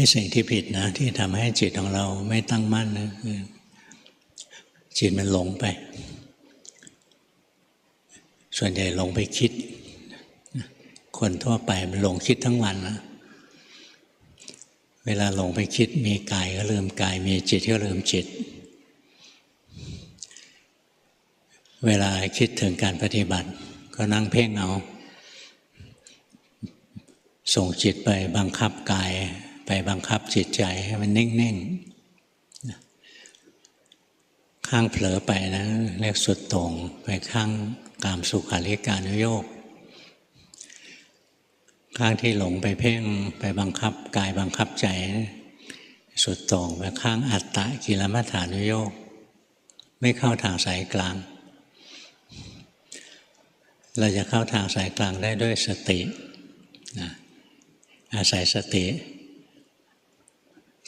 อ้สิ่งที่ผิดนะ ที่ทำให้จิตของเราไม่ตั้งมั่นนะคือจิตมันหลงไป ส่วนใหญ่หลงไปคิด คนทั่วไปมันหลงคิดทั้งวันนะเวลาหลงไปคิดมีกายก็ลืมกาย มีจิตก็ลืมจิต เวลาคิดถึงการปฏิบัติ ก็นั่งเพ่งเอา ส่งจิตไปบังคับกาย ไปบังคับจิตใจให้มันนิ่งๆ ข้างเผลอไปนะเรียกสุดโต่งไปข้างกามสุขาริการโยก ข้างที่หลงไปเพ่งไปบังคับกายบังคับใจ สุดโต่งไปข้างอัตตะกิลมัฏฐานุโยก ไม่เข้าทางสายกลาง เราจะเข้าทางสายกลางได้ด้วยสตินะอาศัยสติ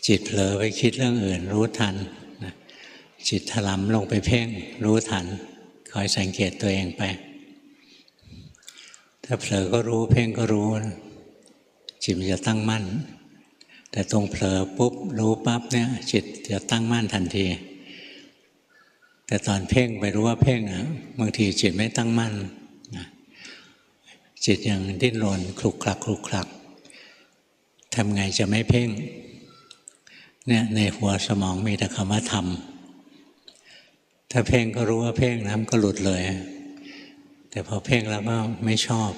จิตเผลอไปคิดเรื่องอื่น รู้ทันนะจิตถลำลงไปเพ่ง รู้ทัน คอยสังเกตตัวเองไป ถ้าเผลอก็รู้เพ่งก็รู้ จิตมันจะตั้งมั่น แต่ตรงเผลอปุ๊บรู้ปั๊บเนี่ย จิตจะตั้งมั่นทันที แต่ตอนเพ่งไปรู้ว่าเพ่งอะบางทีจิตไม่ตั้งมั่นนะจิตยังดิ้นรนคลุกคลักคลุกคลักทำไงจะไม่เพ่ง เนี่ยในหัวสมองมีแต่คำว่าทำถ้าเพ่งก็รู้ว่าเพ่งน้ำก็หลุดเลย แต่พอเพ่งแล้วก็ไม่ชอบ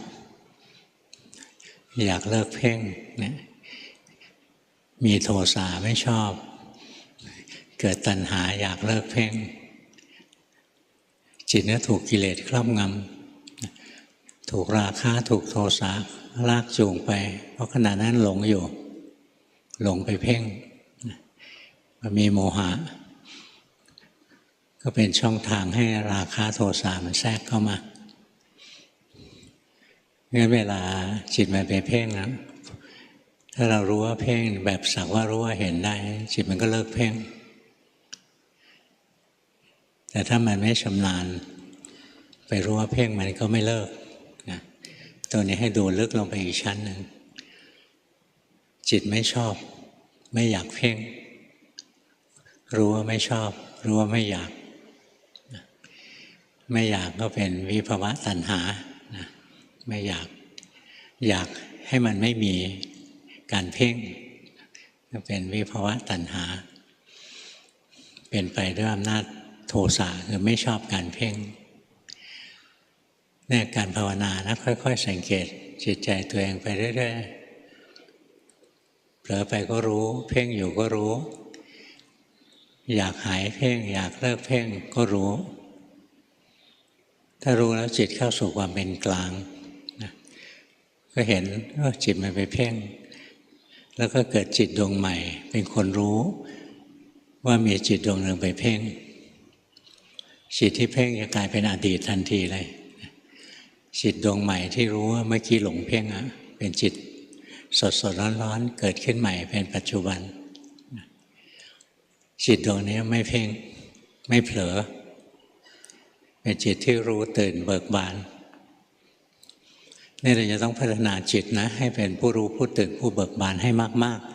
อยากเลิกเพ่งเนี่ยมีโทสะไม่ชอบ เกิดตัณหาอยากเลิกเพ่ง จิตเนี่ยถูกกิเลสครอบงำถูกราคะถูกโทสะลากจูงไป เพราะขณะนั้นหลงอยู่ หลงไปเพ่ง มีโมหะ ก็เป็นช่องทางให้ราคะโทสะมันแทรกเข้ามางั้นเวลาจิตมันไปเพ่งนะถ้าเรารู้ว่าเพ่งแบบสักว่ารู้ว่าเห็นได้ จิตมันก็เลิกเพ่ง แต่ถ้ามันไม่ชำนาญ ไปรู้ว่าเพ่งมันก็ไม่เลิกนะตัวนี้ให้ดูลึกลงไปอีกชั้นหนึ่งจิตไม่ชอบ ไม่อยากเพ่ง รู้ว่าไม่ชอบ รู้ว่าไม่อยาก ไม่อยากก็เป็นวิภวะตัณหาไม่อยาก อยากให้มันไม่มีการเพ่งก็เป็นวิภวะตัณหา เป็นไปด้วยอำนาจโทสะคือไม่ชอบการเพ่งเนี่ยการภาวนานะค่อยๆ สังเกตจิตใจตัวเองไปเรื่อยๆเผลอไปก็รู้ เพ่งอยู่ก็รู้ อยากหายเพ่ง อยากเลิกเพ่งก็รู้ ถ้ารู้แล้วจิตเข้าสู่ความเป็นกลางนะก็เห็นว่าจิตมันไปเพ่ง แล้วก็เกิดจิตดวงใหม่ เป็นคนรู้ว่ามีจิตดวงหนึ่งไปเพ่ง จิตที่เพ่งจะกลายเป็นอดีตทันทีเลยจิตดวงใหม่ที่รู้ว่าเมื่อกี้หลงเพ่งอะเป็นจิตสดสดร้อนร้อนเกิดขึ้นใหม่เป็นปัจจุบัน จิตดวงนี้ไม่เพ่งไม่เผลอเป็นจิตที่รู้ตื่นเบิกบานนี่เราจะต้องพัฒนาจิตนะ ให้เป็นผู้รู้ผู้ตื่นผู้เบิกบานให้มาก ๆ